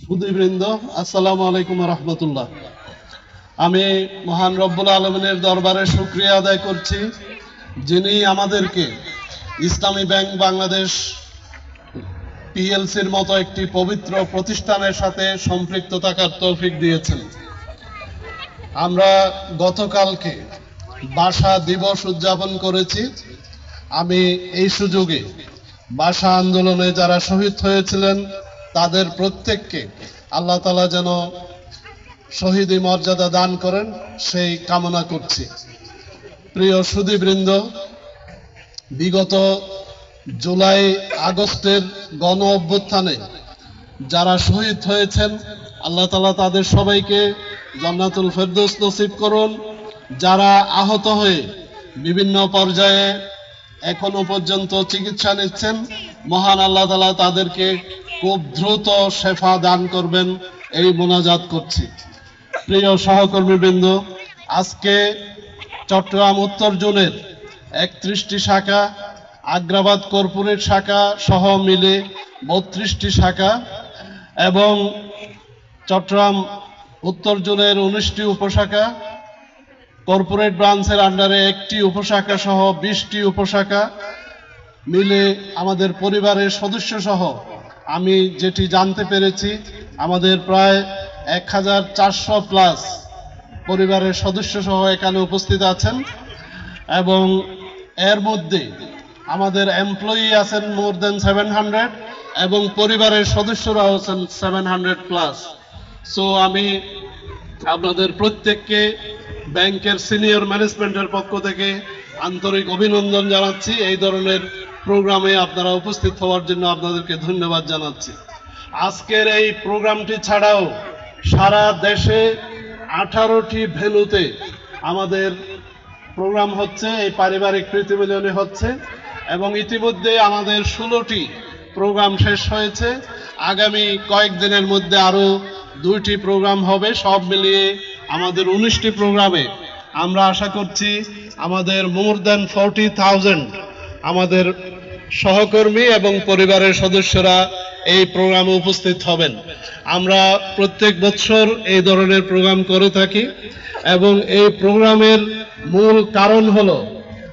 সুদীবৃন্দ আসসালামু আলাইকুম রহমতুল্লাহ। আমি মহান রব্বুল আলমিনের দরবারে শুক্রিয়া আদায় করছি, যিনি আমাদেরকে ইসলামী ব্যাংক বাংলাদেশ পিএলসির মতো একটি পবিত্র প্রতিষ্ঠানের সাথে সম্পৃক্ত থাকার তৌফিক দিয়েছেন। আমরা গতকালকে ভাষা দিবস উদযাপন করেছি। আমি এই সুযোগে ভাষা আন্দোলনে যারা শহীদ হয়েছিলেন তাদের প্রত্যেককে আল্লাহ তালা যেন শহীদি মর্যাদা দান করেন, সেই কামনা করছি। প্রিয় সুদীবৃন্দ, বিগত জুলাই আগস্টের গণ অভ্যুত্থানে যারা শহীদ হয়েছেন, আল্লাহ তালা তাদের সবাইকে জান্নাতুল ফেরদৌস নসিব করুন। যারা আহত হয়ে বিভিন্ন পর্যায়ে এখনও পর্যন্ত চিকিৎসা নিচ্ছেন, মহান আল্লাহ তালা তাদেরকে খুব দ্রুত শেফা দান করবেন, এই মোনাজাত করছি। প্রিয় সহকর্মীবৃন্দ, আজকে চট্টগ্রাম উত্তর জোনের একত্রিশটি শাখা, আগ্রাবাদ কর্পোরেট শাখা সহ মিলে বত্রিশটি শাখা এবং চট্টগ্রাম উত্তর জোনের উনিশটি উপশাখা, কর্পোরেট ব্রাঞ্চের আন্ডারে একটি উপশাখা সহ বিশটি উপশাখা মিলে আমাদের পরিবারের সদস্য সহ আমি যেটি জানতে পেরেছি, আমাদের প্রায় এক হাজার চারশো প্লাস পরিবারের সদস্য সহ এখানে উপস্থিত আছেন এবং এর মধ্যে আমাদের এমপ্লয়ি আছেন মোর দেন সেভেন হান্ড্রেড এবং পরিবারের সদস্যরা আছেন সেভেন হান্ড্রেড প্লাস সো আমি আপনাদের প্রত্যেককে ব্যাংকের সিনিয়র ম্যানেজমেন্টের পক্ষ থেকে আন্তরিক অভিনন্দন জানাচ্ছি। এই ধরনের প্রোগ্রামে আপনারা উপস্থিত হওয়ার জন্য আপনাদেরকে ধন্যবাদ জানাচ্ছি। আজকের এই প্রোগ্রামটি ছাড়াও সারা দেশে আঠারোটি ভেনুতে আমাদের প্রোগ্রাম হচ্ছে, এই পারিবারিক প্রীতিমিলনে হচ্ছে এবং ইতিমধ্যে আমাদের ষোলোটি প্রোগ্রাম শেষ হয়েছে। আগামী কয়েকদিনের মধ্যে আরও দুইটি প্রোগ্রাম হবে, সব মিলিয়ে আমাদের উনিশটি প্রোগ্রামে আমরা আশা করছি আমাদের মোর দেন ফোরটি থাউজেন্ড আমাদের সহকর্মী এবং পরিবারের সদস্যরা এই প্রোগ্রামে উপস্থিত হবেন। আমরা প্রত্যেক বছর এই ধরনের প্রোগ্রাম করে থাকি এবং এই প্রোগ্রামের মূল কারণ হলো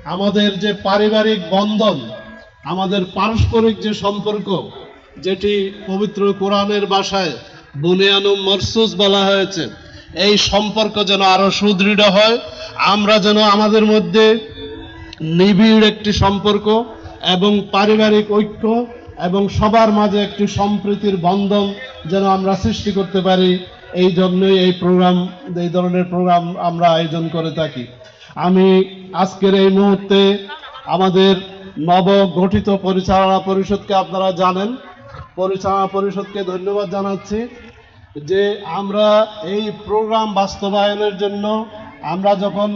আমাদের যে পারিবারিক বন্ধন, আমাদের পারস্পরিক যে সম্পর্ক, যেটি পবিত্র কোরআনের বাসায় বুনিয়ানু মরসুস বলা হয়েছে, এই সম্পর্ক যেন আরও সুদৃঢ় হয়, আমরা যেন আমাদের মধ্যে নিবিড় একটি সম্পর্ক এবং পারিবারিক ঐক্য এবং সবার মাঝে একটি সম্প্রীতির বন্ধন যেন আমরা সৃষ্টি করতে পারি, এই জন্যই এই প্রোগ্রাম, এই ধরনের প্রোগ্রাম আমরা আয়োজন করে থাকি। আমি আজকের এই মুহূর্তে আমাদের নব গঠিত পরিচালনা পরিষদকে আপনারা জানেন। পরিচালনা পরিষদকে ধন্যবাদ জানাচ্ছি যে আমরা এই প্রোগ্রাম বাস্তবায়নের জন্য আমরা যখন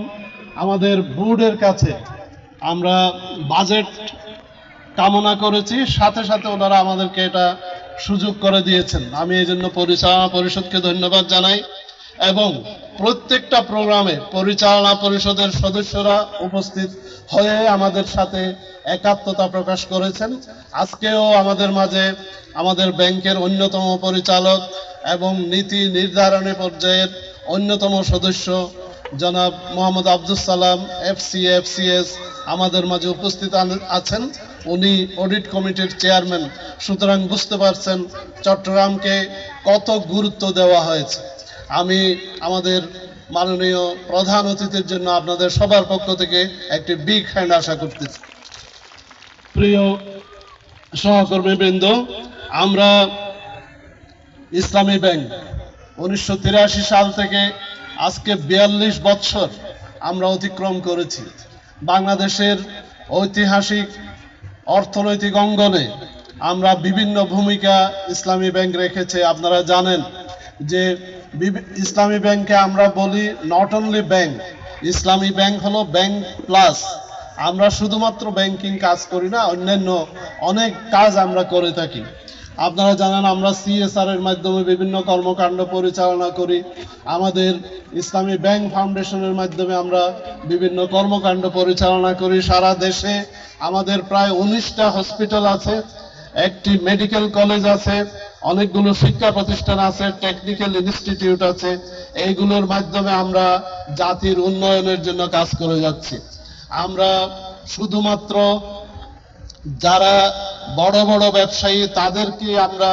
আমাদের বোর্ডের কাছে আমরা বাজেট কামনা করেছি। সাথে সাথে ওনারা আমাদেরকে এটা সুযোগ করে দিয়েছেন। আমি এই জন্য পরিচালনা পরিষদকে ধন্যবাদ জানাই এবং প্রত্যেকটা প্রোগ্রামে পরিচালনা পরিষদের সদস্যরা উপস্থিত হয়ে আমাদের সাথে একাত্মতা প্রকাশ করেছেন। আজকেও আমাদের মাঝে আমাদের ব্যাংকের অন্যতম পরিচালক এবং নীতি নির্ধারণী পর্যায়ের অন্যতম সদস্য জনাব Mohammad Abdul Salam F C F C S আমাদের মাঝে উপস্থিত আছেন। উনি অডিট কমিটির চেয়ারম্যান। সুতরাং বুঝতে পারছেন চট্টগ্রামকে কত গুরুত্ব দেওয়া হয়েছে। আমি আমাদের মাননীয় প্রধান অতিথির জন্য আপনাদের সবার পক্ষ থেকে একটি বিগ হ্যান্ড আশা করতেছি। প্রিয় সহকর্মীবৃন্দ, আমরা ইসলামী ব্যাংক উনিশশো তিরাশি সাল থেকে আজকে বিয়াল্লিশ বৎসর আমরা অতিক্রম করেছি। বাংলাদেশের ঐতিহাসিক অর্থনৈতিক অঙ্গনে আমরা বিভিন্ন ভূমিকা ইসলামী ব্যাংক রেখেছে। আপনারা জানেন যে ইসলামী ব্যাংকে আমরা বলি not only bank Islami bank হলো ব্যাংক প্লাস আমরা শুধুমাত্র ব্যাংকিং কাজ করি না, অন্যান্য অনেক কাজ আমরা করে থাকি। আপনারা জানেন, আমরা সিএসআর এর মাধ্যমে বিভিন্ন কর্মকাণ্ড পরিচালনা করি। আমাদের ইসলামী ব্যাংক ফাউন্ডেশনের মাধ্যমে আমরা বিভিন্ন কর্মকাণ্ড পরিচালনা করি। সারা দেশে আমাদের প্রায় উনিশটা হসপিটাল আছে, একটি মেডিকেল কলেজ আছে, অনেকগুলো শিক্ষা প্রতিষ্ঠান আছে, টেকনিক্যাল ইনস্টিটিউট আছে। এইগুলোর মাধ্যমে আমরা জাতির উন্নয়নের জন্য কাজ করে যাচ্ছি। আমরা শুধুমাত্র যারা বড় বড় ব্যবসায়ী তাদেরকে আমরা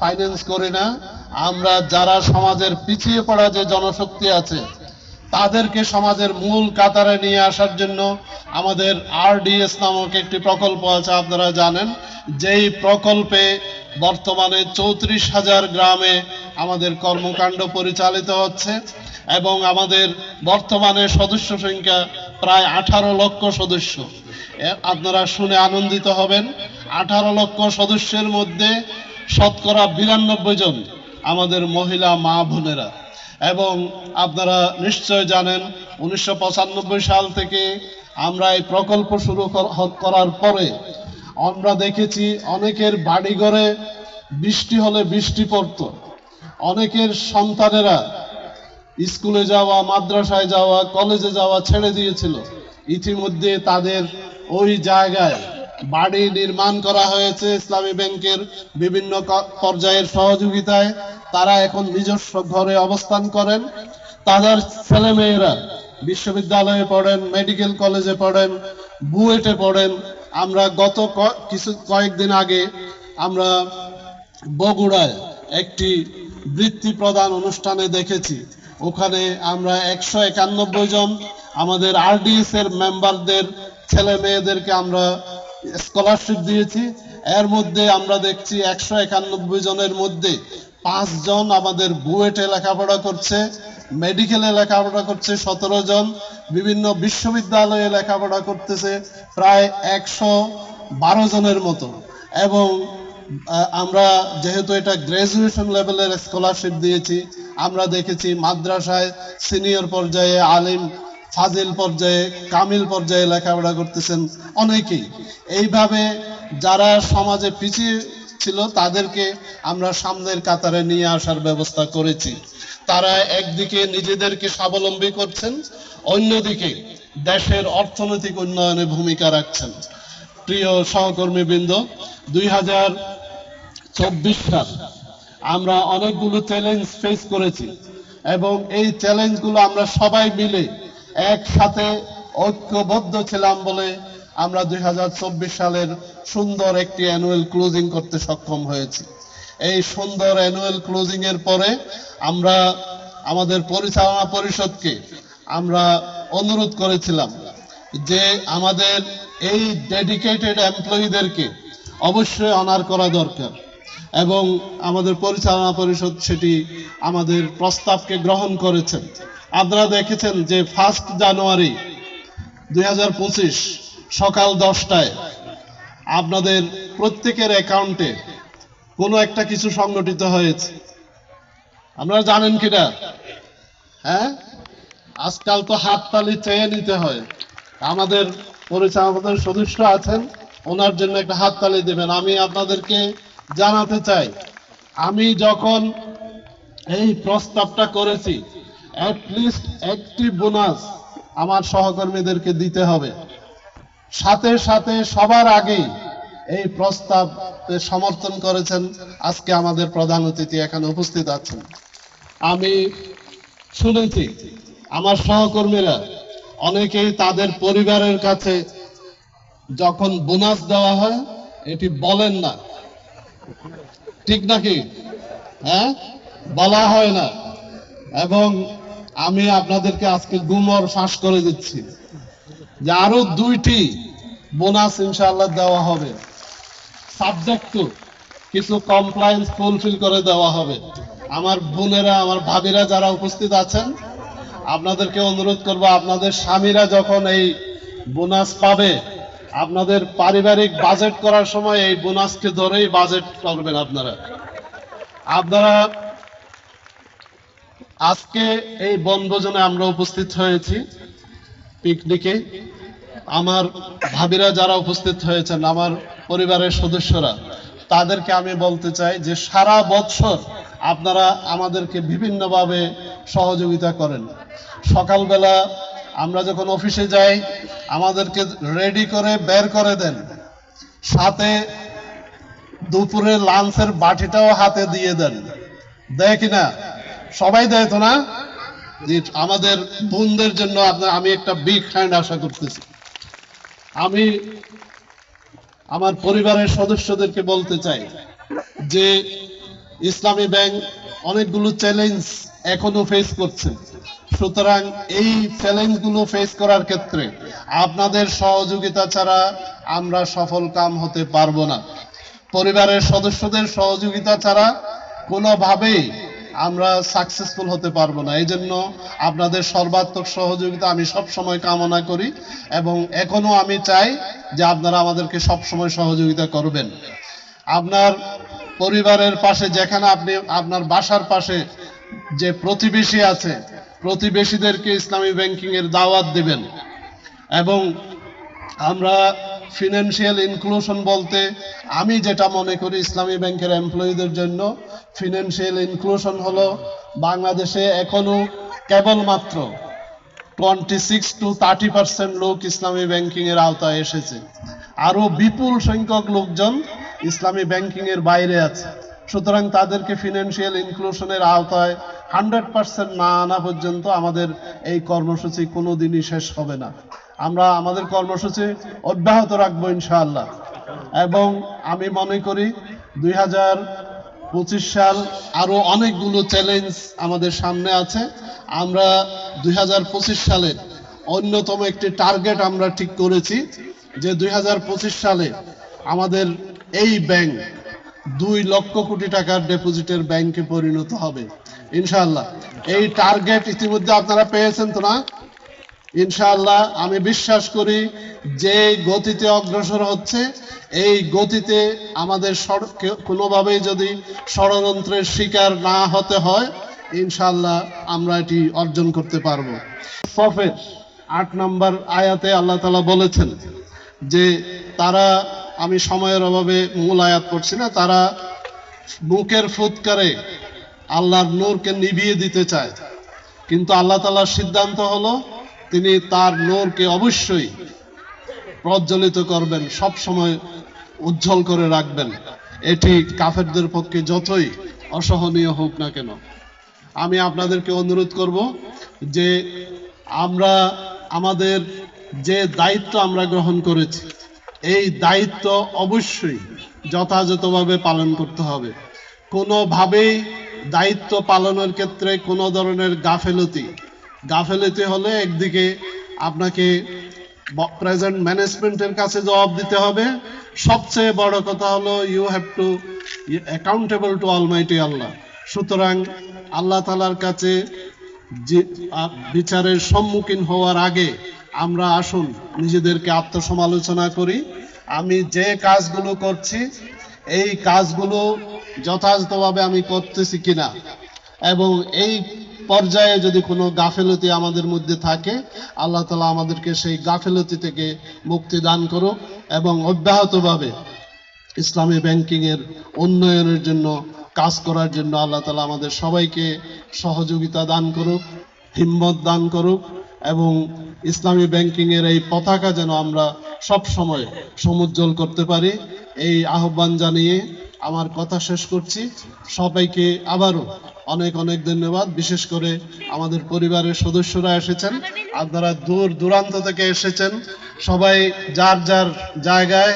ফাইন্যান্স করি না। আমরা যারা সমাজের পিছিয়ে পড়া যে জনশক্তি আছে, তাদেরকে সমাজের মূল কাতারে নিয়ে আসার জন্য আমাদের আরডিএস নামক একটি প্রকল্প আছে, আপনারা জানেন। যেই প্রকল্পে বর্তমানে চৌত্রিশ হাজার গ্রামে আমাদের কর্মকাণ্ড পরিচালিত হচ্ছে এবং আমাদের বর্তমানে সদস্য সংখ্যা প্রায় আঠারো লক্ষ সদস্য। আপনারা শুনে আনন্দিত হবেন। আঠারো লক্ষ সদস্যের মধ্যে শতকরা বিরানব্বই জন আমাদের মহিলা মা বোনেরা। এবং আপনারা নিশ্চয় জানেন, উনিশশো পঁচানব্বই সাল থেকে আমরা এই প্রকল্প শুরু করার পরে আমরা দেখেছি অনেকের বাড়িঘরে বৃষ্টি হলে বৃষ্টি পড়তো। অনেকের সন্তানেরা স্কুলে যাওয়া, মাদ্রাসায় যাওয়া, কলেজে যাওয়া ছেড়ে দিয়েছিল। ইতিমধ্যে তাদের ওই জায়গায় বাড়ি নির্মাণ করা হয়েছে ইসলামী ব্যাংকের বিভিন্ন পর্যায়ের সহযোগিতায়। তারা এখন নিজস্ব ঘরে অবস্থান করেন। তাদের ছেলেমেয়েরা বিশ্ববিদ্যালয়ে পড়েন, মেডিকেল কলেজে পড়েন, বুয়েটে পড়েন। আমরা গত কিছু কয়েকদিন আগে আমরা বগুড়ায় একটি বৃত্তি প্রদান অনুষ্ঠানে দেখেছি। ওখানে আমরা একশো একানব্বই জন আমাদের আরডিএস এর মেম্বারদের ছেলে মেয়েদেরকে আমরা স্কলারশিপ দিয়েছি। এর মধ্যে আমরা দেখছি একশো একানব্বই জনের মধ্যে পাঁচজন আমাদের বুয়েটে লেখাপড়া করছে, মেডিকেলে লেখাপড়া করছে সতেরো জন, বিভিন্ন বিশ্ববিদ্যালয়ে লেখাপড়া করতেছে প্রায় একশো বারো জনের মতো। এবং আমরা যেহেতু এটা গ্রাজুয়েশন লেভেলের স্কলারশিপ দিয়েছি, আমরা দেখেছি মাদ্রাসায় সিনিয়র পর্যায়ে আলিম, ফাজিল পর্যায়ে কামিল পর্যায়ে লেখাপড়া করতেছেন অনেকেই। এইভাবে যারা সমাজে পিছিয়ে ছিল, তাদেরকে আমরা সামনের কাতারে নিয়ে আসার ব্যবস্থা করেছি। তারা একদিকে নিজেদেরকে স্বাবলম্বী করছেন, অন্যদিকে দেশের অর্থনৈতিক উন্নয়নে ভূমিকা রাখছেন। প্রিয় সহকর্মী বৃন্দ দুই হাজার চব্বিশ সাল। আমরা অনেকগুলো চ্যালেঞ্জ ফেস করেছি এবং এই চ্যালেঞ্জগুলো আমরা সবাই মিলে একসাথে ঐক্যবদ্ধ ছিলাম বলে আমরা দুই হাজার চব্বিশ সালের সুন্দর একটি অ্যানুয়াল ক্লোজিং করতে সক্ষম হয়েছি। এই সুন্দর অ্যানুয়াল ক্লোজিং এর পরে আমরা আমাদের পরিচালনা পরিষদকে আমরা অনুরোধ করেছিলাম যে আমাদের এই ডেডিকেটেড এমপ্লয়ীদেরকে অবশ্যই অনার করা দরকার। এবং আমাদের পরিচালনা পরিষদ সেটি আমাদের প্রস্তাবকে গ্রহণ করেছেন। আপনারা দেখেছেন যে ফার্স্ট জানুয়ারি দু হাজার পঁচিশ সকাল দশটায় আপনাদের প্রত্যেকের অ্যাকাউন্টে কোনো একটা কিছু সংগঠিত হয়েছে। আপনারা জানেন কিনা? হ্যাঁ? আজকাল তো হাততালি চেয়ে নিতে হয়। আমাদের পরিচালনা সদস্য আছেন, ওনার জন্য একটা হাততালি দেবেন। আমি আপনাদেরকে জানাতে চাই। আমি যখন এই প্রস্তাবটা করেছি লিস্ট একটি বোনাস আমার সহকর্মীদেরকে দিতে হবে। সাথে সাথে সবার আগেই এই প্রস্তাব সমর্থন করেছেন আজকে আমাদের প্রধান অতিথি এখানে উপস্থিত আছেন। আমি শুনেছি, আমার সহকর্মীরা অনেকেই তাদের পরিবারের কাছে যখন বোনাস দেওয়া হয়, এটি বলেন না। ঠিক নাকি? হ্যাঁ? বলা হয় না। এবং আমি আপনাদেরকে আজকে গুমর ফাঁস করে দিচ্ছি যে আরও দুইটি বোনাস ইনশাআল্লাহ দেওয়া হবে। সাবজেক্ট টু কিছু কমপ্লায়েন্স ফুলফিল করে দেওয়া হবে। আমার বোনেরা, আমার ভাবিরা যারা উপস্থিত আছেন, আপনাদেরকে অনুরোধ করব, আপনাদের স্বামীরা যখন এই বোনাস পাবে আপনাদের পারিবারিক বাজেট করার সময় এই বোনাসকে ধরেই বাজেট করবেন আপনারা। আপনারা আজকে এই বনভোজনে আমরা উপস্থিত হয়েছি পিকনিকে। আমার ভাবিরা যারা উপস্থিত হয়েছেন, আমার পরিবারের সদস্যরা, তাদেরকে আমি বলতে চাই যে সারা বৎসর আপনারা আমাদেরকে বিভিন্নভাবে সহযোগিতা করেন। সকালবেলা আমরা যখন অফিসে যাই, আমাদেরকে রেডি করে বের করে দেন। সাথে দুপুরে লাঞ্চের বাটিটাও হাতে দিয়ে দেন। দেয় কিনা সবাই দেয় তো না? আমাদের বোনদের জন্য আপনার, আমি একটা বিগ হ্যান্ড আশা করতেছি। আমি আমার পরিবারের সদস্যদেরকে বলতে চাই যে, ইসলামী ব্যাংক অনেকগুলো চ্যালেঞ্জ এখনও ফেস করছে। সুতরাং এই চ্যালেঞ্জগুলো ফেস করার ক্ষেত্রে আপনাদের সহযোগিতা ছাড়া আমরা সফল কাম হতে পারব না। পরিবারের সদস্যদের সহযোগিতা ছাড়া কোনোভাবেই আমরা সাকসেসফুল হতে পারব না। এই জন্য আপনাদের সর্বাত্মক সহযোগিতা আমি সব সময় কামনা করি এবং এখনও আমি চাই যে আপনারা আমাদেরকে সব সময় সহযোগিতা করবেন। আপনার পরিবারের পাশে যেখানে আপনি, আপনার বাসার পাশে যে প্রতিবেশী আছে প্রতিবেশীদেরকে ইসলামী ব্যাংকিং এর দাওয়াত দিবেন। এবং আমরা ফিনান্সিয়াল ইনক্লুশন বলতে আমি যেটা মনে করি ইসলামী ব্যাংকের এমপ্লয়ীদের জন্য ফিনান্সিয়াল ইনক্লুশন হলো বাংলাদেশে এখনও কেবলমাত্র twenty six to thirty percent লোক ইসলামী ব্যাংকিং এর আওতায় এসেছে। আরও বিপুল সংখ্যক লোকজন ইসলামী ব্যাংকিং এর বাইরে আছে। সুতরাং তাদেরকে ফিনান্সিয়াল ইনক্লুশনের আওতায় হান্ড্রেড পার্সেন্ট না আনা পর্যন্ত আমাদের এই কর্মসূচি কোনোদিনই শেষ হবে না। আমরা আমাদের কর্মসূচি অব্যাহত রাখব ইনশাআল্লাহ। এবং আমি মনে করি দুই হাজার পঁচিশ সাল আরও অনেকগুলো চ্যালেঞ্জ আমাদের সামনে আছে। আমরা দুই হাজার পঁচিশ সালের অন্যতম একটি টার্গেট আমরা ঠিক করেছি যে দুই হাজার পঁচিশ সালে আমাদের এই ব্যাংক দুই লক্ষ কোটি টাকার ডেপোজিটের ব্যাংকে পরিণত হবে। ইনশাআল্লাহ। এই টার্গেট ইতিমধ্যে আপনারা পেয়েছেন তো না? ইনশাআল্লাহ, আমি বিশ্বাস করি যে গতিতে অগ্রসর হচ্ছে, এই গতিতে আমাদের কোনোভাবেই যদি ষড়যন্ত্রের শিকার না হতে হয়, ইনশাআল্লাহ আমরা এটি অর্জন করতে পারব। সফের আট নম্বর আয়াতে আল্লাহ তালা বলেছেন যে, তারা, আমি সময়ের অভাবে মূল আয়াত করছি না, তারা বুকের ফুৎকারে আল্লাহর নূরকে নিভিয়ে দিতে চায়। কিন্তু আল্লাহ তালার সিদ্ধান্ত হলো, তিনি তার নূরকে অবশ্যই প্রজ্বলিত করবেন সব সময় উজ্জ্বল করে রাখবেন। এটি কাফেরদের পক্ষে যতই অসহনীয় হোক না কেন। আমি আপনাদেরকে অনুরোধ করব যে আমরা, আমাদের যে দায়িত্ব আমরা গ্রহণ করেছি, এই দায়িত্ব অবশ্যই যথাযথভাবে পালন করতে হবে। কোনোভাবেই দায়িত্ব পালনের ক্ষেত্রে কোনো ধরনের গাফেলতি। গাফেলতি হলে একদিকে আপনাকে প্রেজেন্ট ম্যানেজমেন্টের কাছে জবাব দিতে হবে। সবচেয়ে বড় কথা হলো you have to accountable to almighty Allah সুতরাং আল্লাহ তালার কাছে বিচারের সম্মুখীন হওয়ার আগে আমরা আসুন, নিজেদেরকে আত্মসমালোচনা করি। আমি যে কাজগুলো করছি, এই কাজগুলো যথাযথভাবে আমি করতেছি কিনা। এবং এই পর্যায়ে যদি কোনো গাফেলতি আমাদের মধ্যে থাকে, আল্লাহ তালা আমাদেরকে সেই গাফেলতি থেকে মুক্তি দান করুক এবং অব্যাহতভাবে ইসলামী ব্যাংকিং এর উন্নয়নের জন্য, কাজ করার জন্য আল্লাহ তালা আমাদের সবাইকে সহযোগিতা দান করুক, হিম্মত দান করুক এবং ইসলামী ব্যাংকিং এর এই পতাকা যেন আমরা সব সময় সমুজ্জ্বল করতে পারি। এই আহ্বান জানিয়ে আমার কথা শেষ করছি। সবাইকে আবারও অনেক অনেক ধন্যবাদ। বিশেষ করে আমাদের পরিবারের সদস্যরা এসেছেন। আপনারা দূর দূরান্ত থেকে এসেছেন। সবাই যার যার জায়গায়,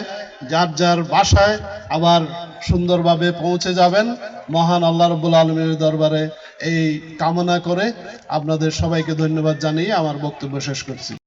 যার যার বাসায় আবার সুন্দরভাবে পৌঁছে যাবেন। মহান আল্লাহ রবুল আলমীর দরবারে এই কামনা করে আপনাদের সবাইকে ধন্যবাদ জানিয়ে আমার বক্তব্য শেষ করছি।